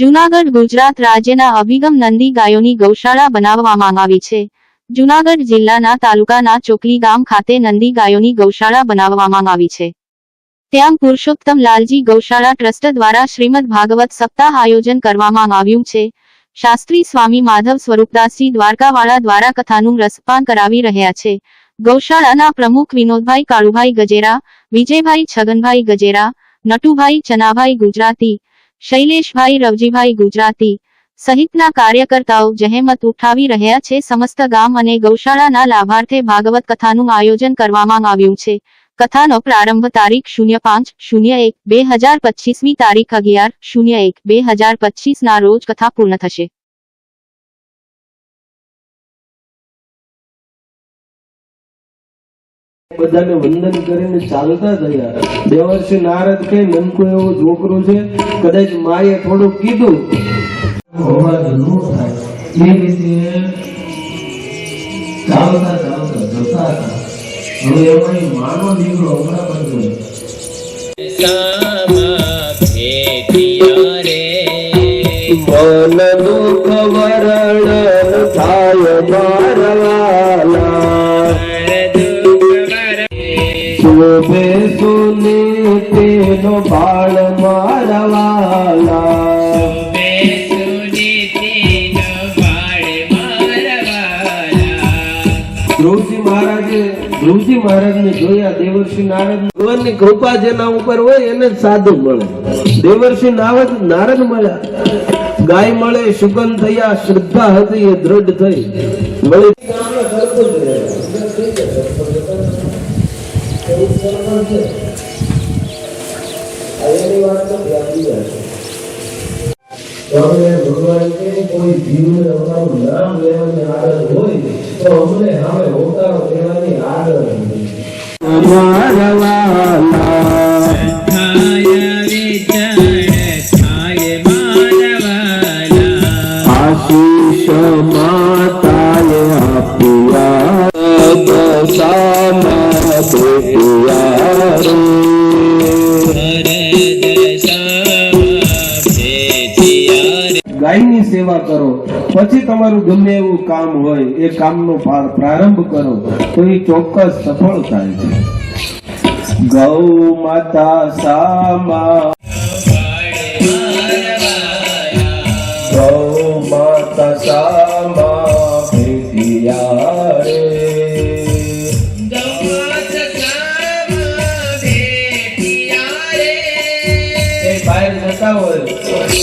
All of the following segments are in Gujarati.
જૂનાગઢ ગુજરાત રાજ્યના અભિગમ નંદી ગાયોની ગૌશાળા બનાવવામાં આવી છે. જૂનાગઢ જિલ્લાના તાલુકાના ચોકલી ગામ ખાતે નંદી ગાયોની ગૌશાળા બનાવવામાં આવી છે. ત્યાં પુરુષોત્તમ લાલજી ગૌશાળા ટ્રસ્ટ દ્વારા શ્રીમદ ભાગવત સપ્તાહ આયોજન કરવામાં આવ્યું છે. શાસ્ત્રી સ્વામી માધવ સ્વરૂપદાસજી દ્વારકાવાળા દ્વારા કથાનું રસપાન કરાવી રહ્યા છે. ગૌશાળાના પ્રમુખ વિનોદભાઈ કાળુભાઈ ગજેરા, વિજયભાઈ છગનભાઈ ગજેરા, નટુભાઈ ચનાભાઈ ગુજરાતી શૈલેષભાઈ રવજીભાઈ ગુજરાતી સહિતના કાર્યકર્તાઓ જહેમત ઉઠાવી રહ્યા છે. સમસ્ત ગામ અને ગૌશાળાના લાભાર્થે ભાગવત કથાનું આયોજન કરવામાં આવ્યું છે. કથાનો પ્રારંભ તારીખ શૂન્ય પાંચ શૂન્ય એક બે હજાર પચીસમી તારીખ અગિયાર શૂન્ય એક બે હજાર પચીસના રોજ કથા પૂર્ણ થશે. બધાને વંદન કરીને ચાલતા થયા દેવર્ષિ નારદ કે નનકો એવો છોકરો છે કદાચ માએ થોડું કીધું. અવાજ ન થાય. એ રીતે ચાલતા ચાલતા જતા હતા. હવે એમાં માનો દીકરો હમણાં પણ જોયો. મન દુઃખ વરણ થાય શોભે સુને તેનો બાળ મારવાલા ધ્રુવજી મહારાજે ધ્રુવજી મહારાજને જોયા દેવર્ષિ નારદ ભગવાનની કૃપા જેના ઉપર હોય એને જ સાધુ મળે. દેવર્ષિ નારદ નારદ મળ્યા. ગાય મળે સુગંધ થયા શ્રદ્ધા હતી એ દ્રઢ થઈ. મળી હવે ભગવાન કે કોઈ જીવને અમારું નામ લેવાની આદત હોય તો અમને હવે હોતા લેવાની આદત અમારા ગાયની સેવા કરો. પછી તમારું ગમે એવું કામ હોય, એ કામનો પ્રા- પ્રારંભ કરો, તો એ ચોક્કસ સફળ થાય છે. ગૌ માતા સામા જતા હોય,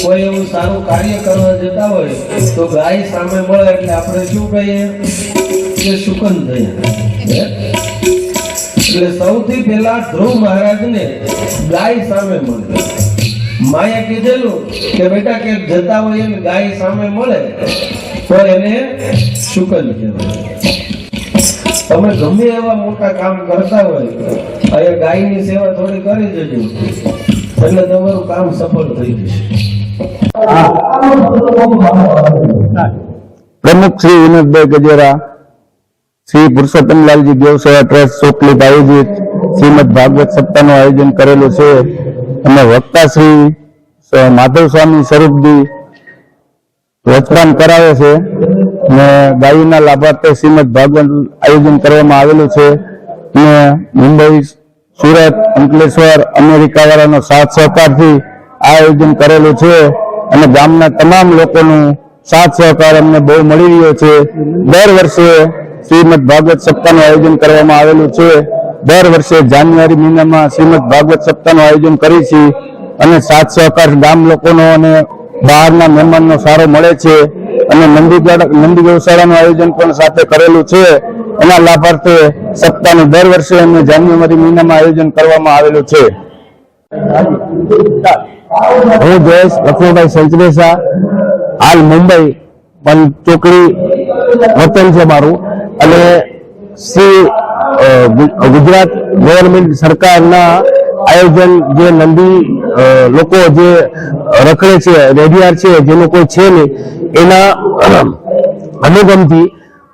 કોઈ એવું સારું કાર્ય કરવા જતા હોય, તો ગાય સામે મળે એટલે આપણે શું કહીએ? કે સુકન થયા એટલે સૌથી પહેલા ધ્રુવ મહારાજને ગાય સામે મળે. માયા કીધેલું કે બેટા કે જતા હોય એમ ગાય સામે મળે, તો એને શુકન કહેવાય. તમે ગમે એવા મોટા કામ કરતા હોય, અહીંયા ગાયની સેવા થોડી કરી દેજો. એટલે તમારું કામ સફળ થઈ જશે પ્રમુખ શ્રી વિનોદભાઈ ગજેરા, શ્રી પુરુષોત્તમલાલજી દેવસેવા ટ્રસ્ટ ચોકલી આયોજિત શ્રીમદ ભાગવત સપ્તાહનું આયોજન કરેલું છે. અને વક્તા શ્રી માધવ સ્વામી સ્વરૂપજી વચરામ કરાવે છે. અને ગાયના લાભાર્થે શ્રીમદ ભાગવત આયોજન કરવામાં આવેલું છે. અને મુંબઈ સુરત, અંકલેશ્વર અમેરિકા વાળાનો સાથ સહકારથી આ આયોજન કરેલું છે અને ગામના તમામ લોકોનું સાથ સહકાર અમને બહુ મળી રહ્યો છે. દર વર્ષે શ્રીમદ ભાગવત સપ્તાહનું આયોજન કરવામાં આવેલું છે. દર વર્ષે જાન્યુઆરી મહિનામાં શ્રીમદ ભાગવત સપ્તાહનું આયોજન કરી છીએ અને સાથ સહકાર ગામ લોકોનો અને બહારના મહેમાનનો સારો મળે છે. અને નંદી નંદી ગૌશાળાનું આયોજન પણ સાથે કરેલું છે. એના લાભાર્થે સપ્તાહનું દર વર્ષે એમને જાન્યુઆરી મહિનામાં આયોજન કરવામાં આવેલું છે. હું જયેશ લક્ષ્મણભાઈ સંચરેસા હાલ મુંબઈ, પણ ચોકડી વતન છે મારું. અને શ્રી ગુજરાત ગવર્મેન્ટ સરકારના આયોજન જે નંદી લોકો જે રખડે છે, રેડિયાર છે, જેનો કોઈ છે નહીં, એના અનુગમથી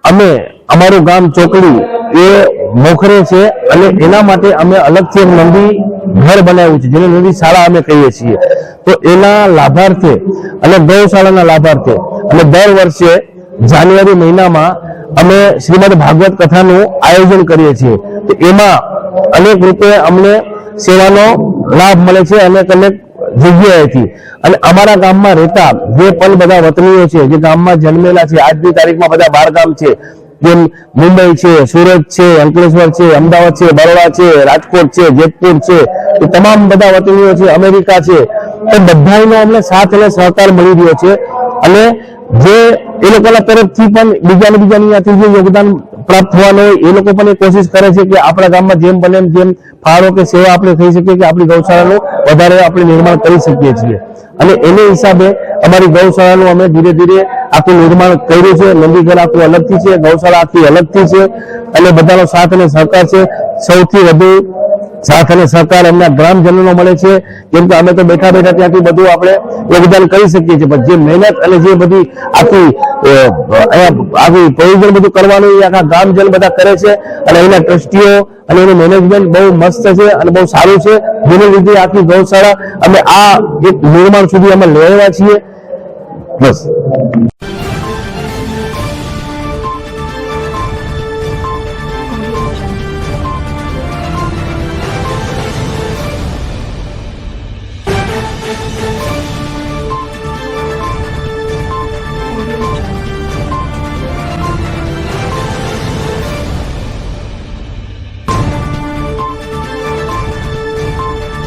અમે અમારું ગામ ચોકડી એ મોખરે છે અને એના માટે અમે અલગથી નંદી ઘર બનાવ્યું છે, જેને નંદી શાળા અમે કહીએ છીએ. તો એના લાભાર્થે અને ગૌશાળાના લાભાર્થે અને દર વર્ષે જાન્યુઆરી મહિનામાં અમે શ્રીમદ ભાગવત કથાનું આયોજન કરીએ છીએ. તો એમાં અનેક રૂપે અમને સેવાનો લાભ મળે છે, અનેક અનેક જગ્યાએથી. અને અમારા ગામમાં રહેતા જે પણ બધા વતનીઓ છે, જે ગામમાં જન્મેલા છે, આજની તારીખમાં બધા બાર ગામ છે જેમ મુંબઈ છે, સુરત છે, અંકલેશ્વર છે, અમદાવાદ છે, બરોડા છે, રાજકોટ છે, જેતપુર છે, એ તમામ બધા વતનીઓ છે, અમેરિકા છે એ બધાનો અમને સાથ અને સહકાર મળી રહ્યો છે. અને જે એ લોકોના તરફથી પણ બીજાને બીજાની ત્યાંથી જે યોગદાન પ્રાપ્ત થવાનો એ લોકો પણ એ કોશિશ કરે છે કે આપણા ગામમાં જેમ બને એમ જેમ ફાળો કે સેવા આપણે થઈ શકીએ કે આપણી ગૌશાળાનું વધારે આપણે નિર્માણ કરી શકીએ છીએ. અને એને હિસાબે અમારી ગૌશાળાનું અમે ધીરે ધીરે આખું નિર્માણ કર્યું છે. નંદીઘર આખું અલગથી છે, ગૌશાળા આખી અલગથી છે અને બધાનો સાથ અને સહકાર છે. સૌથી વધુ સાથ અને સહકાર એમના ગ્રામજનોનો મળે છે. કેમ કે અમે તો બેઠા બેઠા ત્યાંથી બધું આપણે યોગદાન કરી શકીએ છીએ. પણ જે મહેનત અને જે બધી આખી આખી પ્રયોજન બધું કરવાનું એ આખા ગ્રામજન બધા કરે છે અને એના ટ્રસ્ટીઓ અને એનું મેનેજમેન્ટ બહુ મસ્ત છે અને બહુ સારું છે. જેને લીધે આખી ગૌશાળા અમે આ એક નિર્માણ સુધી અમે લેવા છીએ. બસ.